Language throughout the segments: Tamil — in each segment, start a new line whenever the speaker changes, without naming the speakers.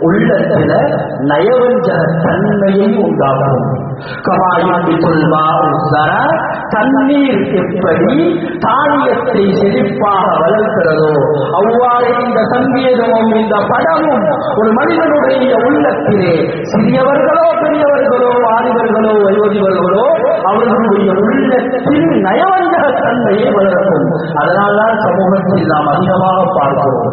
உள்ளத்துல நயவஞ்சக தன்மையை உண்டாகும் தண்ணீர் எப்படி தானியத்தை செழிப்பாக வளர்க்கிறதோ அவ்வாறு இந்த சங்கீதமும் இந்த படமும் ஒரு மனிதனுடைய உள்ளத்திலே சிறியவர்களோ பெரியவர்களோ வாலிபர்களோ வயோதிபர்களோ அவர்களுடைய உள்ளத்தில் நயவஞ்சக தன்மையை வளர்க்கும். அதனால்தான் சமூகத்தில் நாம் அதிகமாக பார்க்கிறோம்.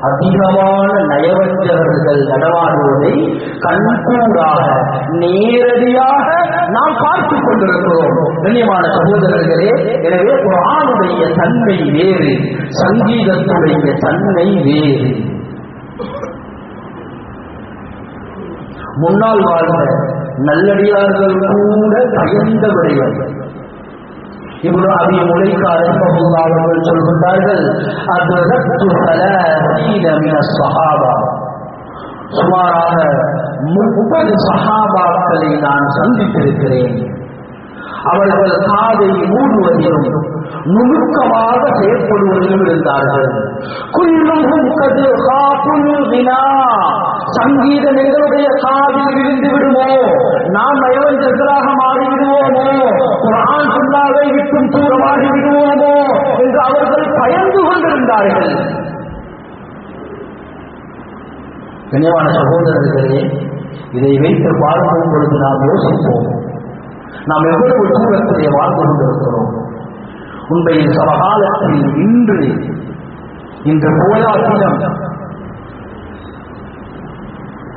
அதிகமான நயவஞ்சகர்கள் நடமாடுவதை கண்கூடாக நேரடியாக நாம் பார்த்துக் கொண்டிருக்கிறோம். கண்ணியமான சகோதரர்களே எனவே ஒரு ஆணுடைய தன்மை வேறு சங்கீதத்துடைய தன்மை வேறு. முன்னால் வாழ்ந்த நல்லடியார்கள் கூட பயந்த விடையவர்கள் இவ்வளவு அபி முளைக்காரர் அவர்கள் சொல்கின்றார்கள் அது சஹாபா சுமாராக முப்பது சஹாபாக்களை நான் சந்தித்திருக்கிறேன். அவர்கள் காதை மூடுவதிலும் நுணுக்கமாக செயற்படுவதிலும் இருந்தார்கள். குல்லும் கது வினா. சங்கீதம் எங்களுடைய காதில் விழுந்து விடுமோ நாம் நயவஞ்சர்களாக மாறிவிடுவோமோ சுண்ணாவை தூரமாகி விடுவோமோ என்று அவர்கள் பயந்து கொண்டிருந்தார்கள். கண்ணியமான சகோதரர்களே இதை வைத்து பார்க்கும் பொழுது நாம் யோசிப்போம். நாம் எவ்வளவு தூரத்திலே வாழ்ந்து கொண்டிருக்கிறோம். உண்மையில் சமகாலத்தில் இன்று இன்று போராட்டம்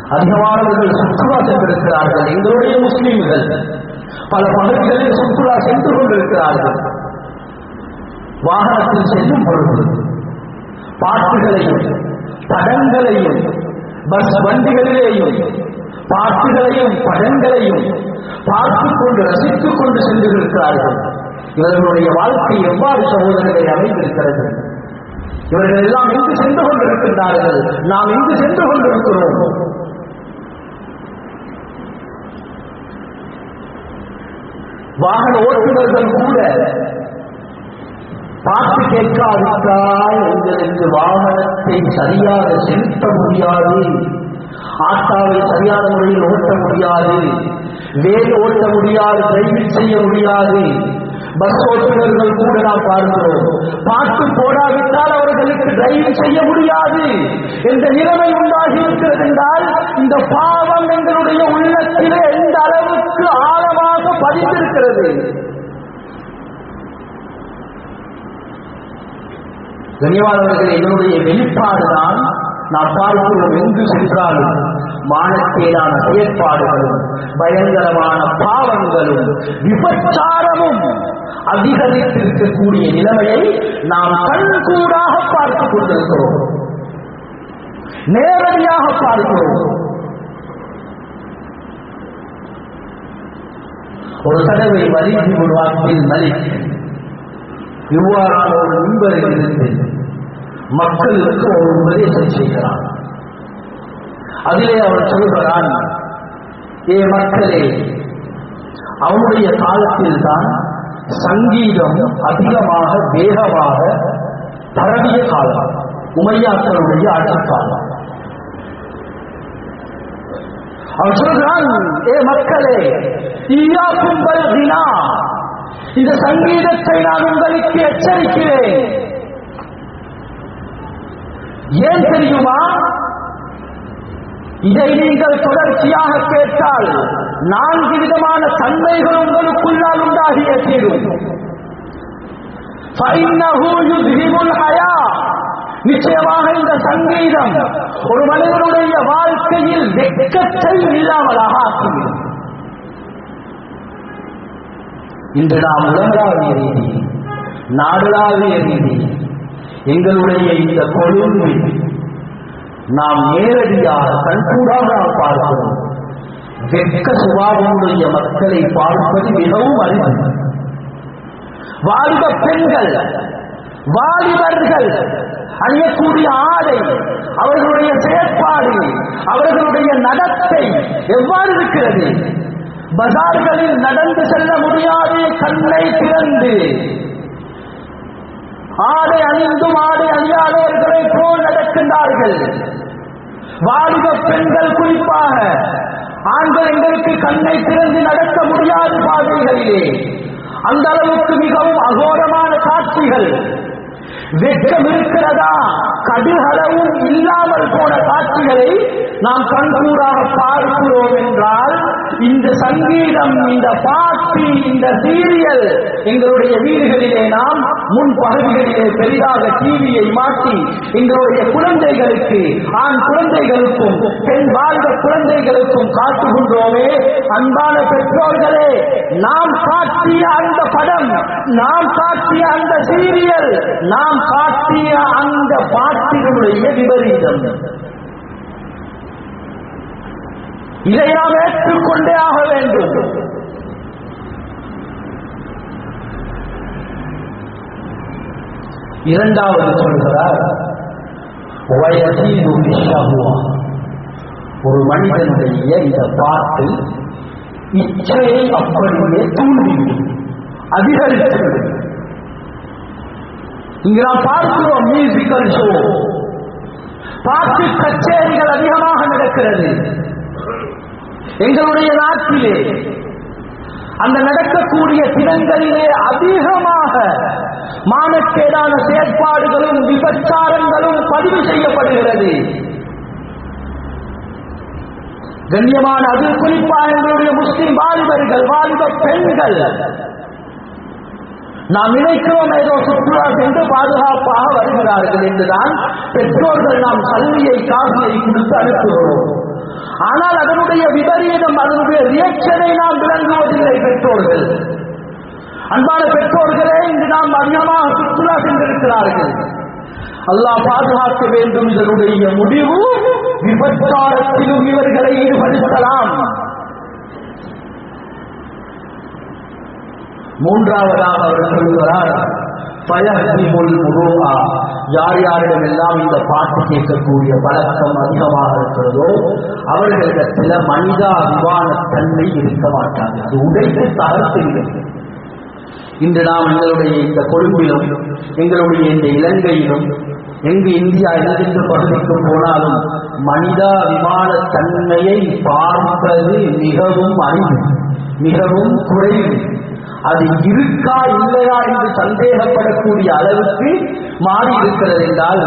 அதிகமானவர்கள் சுற்றுலா சென்றிருக்கிறார்கள் எங்களுடைய முஸ்லீம்கள் பல பகுதிகளில் சுற்றுலா சென்று கொண்டிருக்கிறார்கள். வாகனத்தில் செல்லும் பொழுது பாட்டுகளையும் படங்களையும் பஸ் வண்டிகளிலேயும் பாட்டுகளையும் படங்களையும் பார்த்துக் கொண்டு ரசித்துக் கொண்டு சென்றிருக்கிறார்கள். இவர்களுடைய வாழ்க்கை எவ்வாறு சகோதரர்களை அமைந்திருக்கிறது? இவர்கள் எல்லாம் எங்கு சென்று கொண்டிருக்கின்றார்கள். நாம் எங்கு சென்று கொண்டிருக்கிறோம். வாகன ஓட்டுநர்கள் கூட பார்த்து கேட்காவிட்டால் எங்களுக்கு வாகனத்தை சரியாக செலுத்த முடியாது. ஆட்டாவை சரியான முறையில் ஓட்ட முடியாது. வேல் ஓட்ட முடியாது டிரைவிங் செய்ய முடியாது. பஸ் ஓட்டுநர்கள் கூட நாம் பார்க்கிறோம். பாட்டு போடாவிட்டால் அவர்களுக்கு டிரைவிங் செய்ய முடியாது. என்ற நிலைமை உண்டாகி இருக்கிறது என்றால் இந்த பாவம் எங்களுடைய உள்ளத்திலே எந்த அளவுக்கு ஆழ பதிந்திருக்கிறது. கனிவாளர்கள் என்னுடைய வெளிப்பாடுதான் நாம் பார்க்கிறோம் எங்கு சென்றாலும். மானக்கேடான செயற்பாடுகளும் பயங்கரமான பாவங்களும் விபச்சாரமும் அதிகரித்திருக்கக்கூடிய நிலைமையை நாம் கண்கூடாக பார்த்துக் கொண்டிருக்கிறோம். நேரடியாக பார்க்கிறோம். ஒரு தடவை வலிந்து உருவாக்கில் மலிக். இவ்வாறான ஒரு முன்பரில் இருந்து மக்களுக்கு ஒரு உபதேசம் செய்கிறான். அதிலே அவர் சொல்கிறான் ஏ மக்களே அவனுடைய காலத்தில் தான் சங்கீதம் அதிகமாக வேகமாக பரவிய காலம். உமையாக்களுடைய ஆட்சிக்காலம். காலம் அவன் சொல்கிறான் ஏ மக்களே ஈயாக்கும் பல்கினா இந்த சங்கீதத்தை நான் உங்களுக்கு எச்சரிக்கிறேன் ஏன் தெரியுமா இதை நீங்கள் தொடர்ச்சியாக கேட்டால் நான்கு விதமான தன்மைகள் உங்களுக்குள்ளால் உண்டாகிய தீரும் فإنه يذهب الحياة நிச்சயமாக இந்த சங்கீதம் ஒரு மனிதனுடைய வாழ்க்கையில் வெக்கத்தை இல்லாமலாக ஆக்கிவிடும். இன்று நாம் உலகளாவிய ரீதி நாடுளாவிய ரீதி எங்களுடைய இந்த கொழும்பு நாம் நேரடியாக கண்கூடாக நாம் பார்க்கிறோம். வெக்க சுபாவமுடைய மக்களை பார்ப்பது மிகவும் அறிவு வாலிப பெண்கள் வாலிபர்கள் அணியக்கூடிய ஆடை அவர்களுடைய செயற்பாடு அவர்களுடைய நடத்தை எவ்வாறு இருக்கிறது? பஜார்களில் நடந்து செல்ல முடியாது கண்ணை திறந்து ஆடை அணிந்தும் ஆடை அணியாதவர்களை போல் நடக்கின்றார்கள். வாலிப பெண்கள் குறிப்பாக ஆண்கள் எங்களுக்கு கண்ணை திறந்து நடக்க முடியாத பாதைகளிலே அந்த அளவுக்கு மிகவும் அகோரமான காட்சிகள் வெட்கம் இருக்கிறதா கடுகளவும் இல்லாமல் போன காட்சிகளை நாம் கண்கூடாக பார்க்கிறோம் என்றால் இந்த சங்கீதம் இந்த பாட்டு இந்த சீரியல் எங்களுடைய வீடுகளிலே நாம் முன் பகுதிகளிலே பெரிதாக டிவியை மாற்றி எங்களுடைய குழந்தைகளுக்கு ஆண் குழந்தைகளுக்கும் பெண் வாழ்ந்த குழந்தைகளுக்கும் காட்டுகின்றோமே. அன்பான பெற்றோர்களே நாம் காட்டிய அந்த படம் நாம் காட்டிய அந்த சீரியல் நாம் நான் காட்டிய அந்த பாட்டினுடைய விபரீதம். இதை நாம் ஏற்றுக்கொண்டே ஆக வேண்டும். இரண்டாவது சொல்கிறார் வயதீது ஒரு மனிதனுடைய இந்த பாட்டு இச்சையை அப்படியே தூண்டிவிடும் அதிகரித்துவிடும். இங்கு நாம் பார்க்கிறோம் மியூசிக்கல் ஷோ பாட்டு கச்சேரிகள் அதிகமாக நடக்கிறது. எங்களுடைய நாட்டிலே அந்த நடக்கக்கூடிய தினங்களிலே அதிகமாக மானக்கேடான செயற்பாடுகளும் விபச்சாரங்களும் பதிவு செய்யப்படுகிறது. கண்ணியமான அது குறிப்பாக எங்களுடைய முஸ்லிம் வாலிபர்கள் வாலிப பெண்கள் நாம் நினைக்கிறோம் ஏதோ சுற்றுலா சென்று பாதுகாப்பாக வருகிறார்கள் என்றுதான் பெற்றோர்கள் நாம் கல்வியை காசியை கொடுத்து அனுப்புகிறோம். ஆனால் அதனுடைய விபரீதம் அதனுடைய ரியாக்ஷனை நாம் விளங்குவதில்லை பெற்றோர்கள். அன்பான பெற்றோர்களே இன்று நாம் அதிகமாக சுற்றுலா சென்றிருக்கிறார்கள். அல்லாஹ் பாதுகாக்க வேண்டும் இதனுடைய முடிவு விபச்சாரத்திலும் இவர்களை ஈடுபடுத்தலாம். மூன்றாவதாக அவர் சொல்கிறார் பயஹிமுல் முருகா யார் யாரிடமெல்லாம் இந்த பாட்டு கேட்கக்கூடிய பழக்கம் அதிகமாக இருக்கிறதோ அவர்களிடத்தில் மனிதாபிமான தன்மை இருக்க மாட்டாங்க அது உடைத்து தகர்த்து இன்று நாம் எங்களுடைய இந்த கொழும்பிலும் எங்களுடைய இந்த இலங்கையிலும் எங்கு இந்தியா எந்தெந்த பகுதிக்கும் போனாலும் மனிதாபிமான தன்மையை பார்ப்பது மிகவும் அறிவு மிகவும் குறைவு. அது இருக்கா இல்லையா என்று சந்தேகப்படக்கூடிய அளவுக்கு மாறி இருக்கிறது என்றால்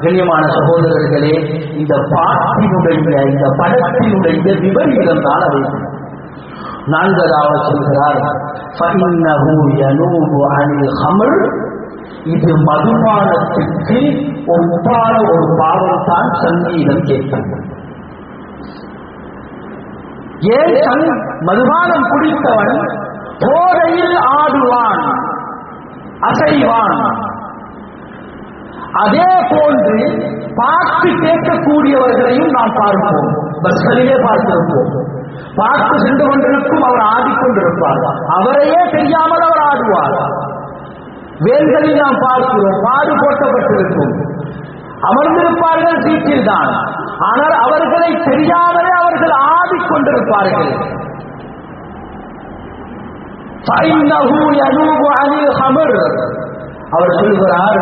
கண்ணியமான சகோதரர்களே இந்த பாட்டினுடைய இந்த படத்தினுடைய விபரீதம் தான் அது. நான்கதாவது சொல்கிறார் இது மதுபானத்திற்கு ஒப்பான ஒரு பாவம் தான் சங்கீதம் கேட்கிறது. ஏன் மதுபானம் குடித்தவன் போதையில் ஆடுவான் அசைவான். அதே போன்று பார்த்து கேட்கக்கூடியவர்களையும் நாம் பார்ப்போம். பஸ்களிலே பார்த்திருப்போம். பார்த்து சென்று கொண்டிருக்கும் அவர் ஆடிக்கொண்டிருப்பார் அவரையே தெரியாமல் அவர் ஆடுவார். வேல்களில் நாம் பார்க்கிறோம் பாடு போட்டப்பட்டிருக்கும் அமர்ந்திருப்பார்கள் சீட்டில் தான் ஆனால் அவர்களை தெரியாமலே அவர்கள் ஆடிக்கொண்டிருப்பார்கள் فإنه ينوب عن الخمر அவர் சொல்கிறார்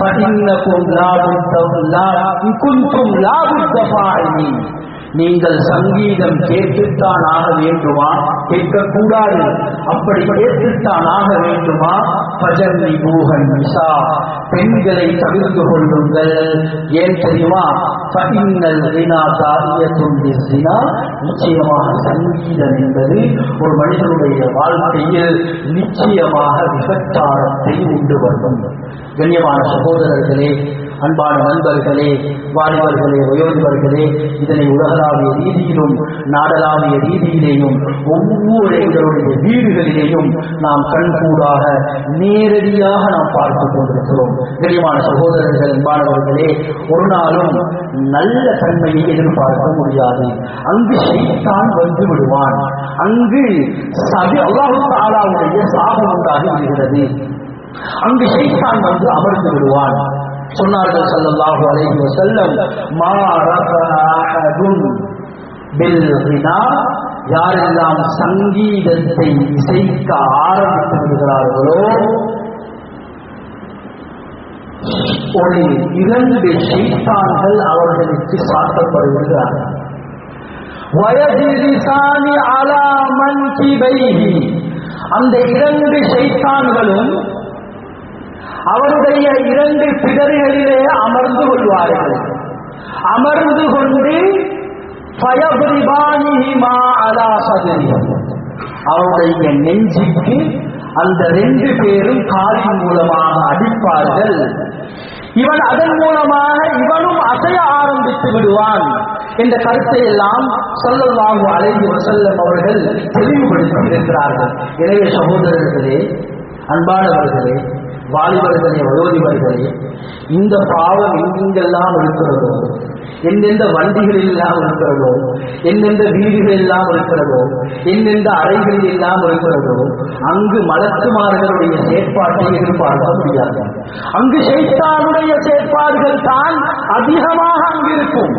فإنكم لا بد لا إن كنتم لا بد فاعلين நீங்கள் சங்கீதம் கேட்டுத்தான் ஆக வேண்டுமா? கேட்கக்கூடாது. அப்படி கேட்டுத்தான் ஆக வேண்டுமா? பஜர்னி பூகன் நிசா பெண்களை தவிர்த்து கொள்ளுங்கள். ஏன் தெரியுமா? நிச்சயமாக சங்கீதம் என்பது ஒரு மனிதனுடைய வாழ்க்கையில் நிச்சயமாக விபச்சாரத்தை உண்டு வரும் கண்ணியமான சகோதரர்களே அன்பான நண்பர்களே வாலிபர்களே வயோதிபர்களே இதனை உலகளாவிய ரீதியிலும் நாடளாவிய ரீதியிலேயும் ஒவ்வொரு எங்களுடைய வீடுகளிலேயும் நாம் கண்கூடாக நேரடியாக நாம் பார்த்துக் கொண்டிருக்கிறோம். தெளிவான சகோதரர்கள் அன்பானவர்களே ஒரு நாளும் நல்ல தன்மையை எதிர்பார்க்க முடியாது. அங்கு செய்தான் வந்து விடுவான். அங்கு சபி அல்லாஹு தாலாவுடைய சாபம் உண்டாகி விடுகிறது. அங்கு செய்தான் வந்து அமர்ந்து விடுவான். சொன்னார்கள் ஸல்லல்லாஹு அலைஹி வஸல்லம் மா ரஃபஅ அஹதுன் பில் கினா யாரெல்லாம் சங்கீதத்தை இசைக்க ஆரம்பித்து விடுகிறார்களோ ஒரு இரண்டு சைத்தான்கள் அவர்களுக்கு சாத்தப்படுகிறார்கள். வயதிரிசானி அலாமன் அந்த இரண்டு சைத்தான்களும் அவருடைய இரண்டு பிடர்களிலே அமர்ந்து கொள்வார்கள். அமர்ந்து கொண்டு அவருடைய நெஞ்சுக்கு அந்த ரெண்டு பேரும் காலின் மூலமாக அடிப்பார்கள். இவன் அதன் மூலமாக இவனும் அசைய ஆரம்பித்து விடுவான் என்ற கருத்தை எல்லாம் சொல்லலாம் அலைந்து செல்லும் அவர்கள் தெளிவுபடுத்தி இருக்கிறார்கள். எனவே சகோதரர்களே அன்பானவர்களே வாலிபர்களே வயோதிபர்களே இந்த பாவம் எங்கெங்கெல்லாம் இருக்கிறதோ எந்தெந்த வண்டிகளில் எல்லாம் இருக்கிறதோ எந்தெந்த வீடுகள் எல்லாம் இருக்கிறதோ எந்தெந்த அறைகளில் எல்லாம் இருக்கிறதோ அங்கு மலக்குமார்களுடைய செயற்பாட்டை எதிர்பார்க்க முடியாது. அங்கு சைத்தானுடைய செயற்பாடுகள் தான் அதிகமாக அங்கு இருக்கும்.